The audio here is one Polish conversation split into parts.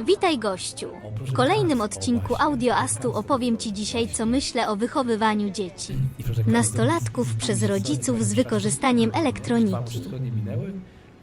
Witaj gościu. W kolejnym odcinku Audioastu opowiem Ci dzisiaj, co myślę o wychowywaniu dzieci. Nastolatków przez rodziców z wykorzystaniem elektroniki.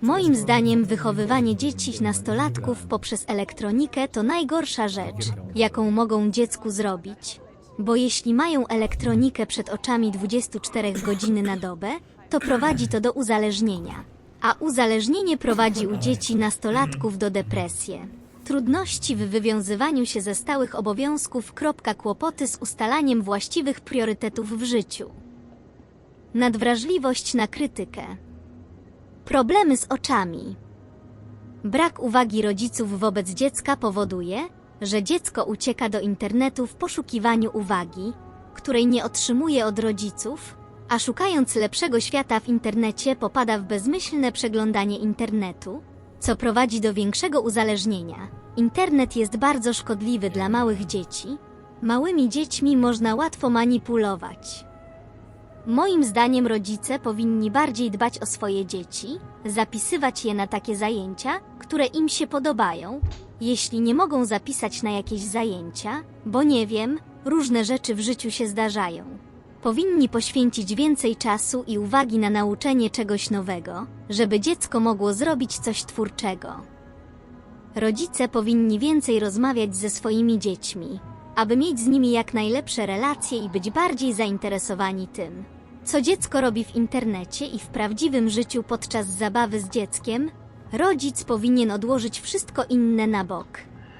Moim zdaniem wychowywanie dzieci nastolatków poprzez elektronikę to najgorsza rzecz, jaką mogą dziecku zrobić. Bo jeśli mają elektronikę przed oczami 24 godziny na dobę, to prowadzi to do uzależnienia. A uzależnienie prowadzi u dzieci nastolatków do depresji. Trudności w wywiązywaniu się ze stałych obowiązków, kłopoty z ustalaniem właściwych priorytetów w życiu. Nadwrażliwość na krytykę. Problemy z oczami. Brak uwagi rodziców wobec dziecka powoduje, że dziecko ucieka do internetu w poszukiwaniu uwagi, której nie otrzymuje od rodziców, a szukając lepszego świata w internecie popada w bezmyślne przeglądanie internetu, co prowadzi do większego uzależnienia. Internet jest bardzo szkodliwy dla małych dzieci. Małymi dziećmi można łatwo manipulować. Moim zdaniem rodzice powinni bardziej dbać o swoje dzieci, zapisywać je na takie zajęcia, które im się podobają. Jeśli nie mogą zapisać na jakieś zajęcia, bo nie wiem, różne rzeczy w życiu się zdarzają. Powinni poświęcić więcej czasu i uwagi na nauczenie czegoś nowego, żeby dziecko mogło zrobić coś twórczego. Rodzice powinni więcej rozmawiać ze swoimi dziećmi, aby mieć z nimi jak najlepsze relacje i być bardziej zainteresowani tym, co dziecko robi w internecie i w prawdziwym życiu podczas zabawy z dzieckiem. Rodzic powinien odłożyć wszystko inne na bok,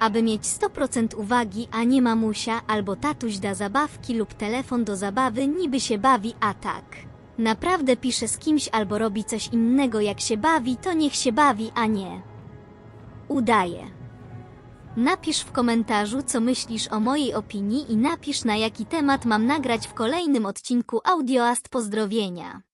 aby mieć 100% uwagi, a nie mamusia albo tatuś da zabawki lub telefon do zabawy niby się bawi, a tak. Naprawdę pisze z kimś albo robi coś innego jak się bawi, to niech się bawi, a nie. Udaje. Napisz w komentarzu, co myślisz o mojej opinii i napisz na jaki temat mam nagrać w kolejnym odcinku Audioast Pozdrowienia.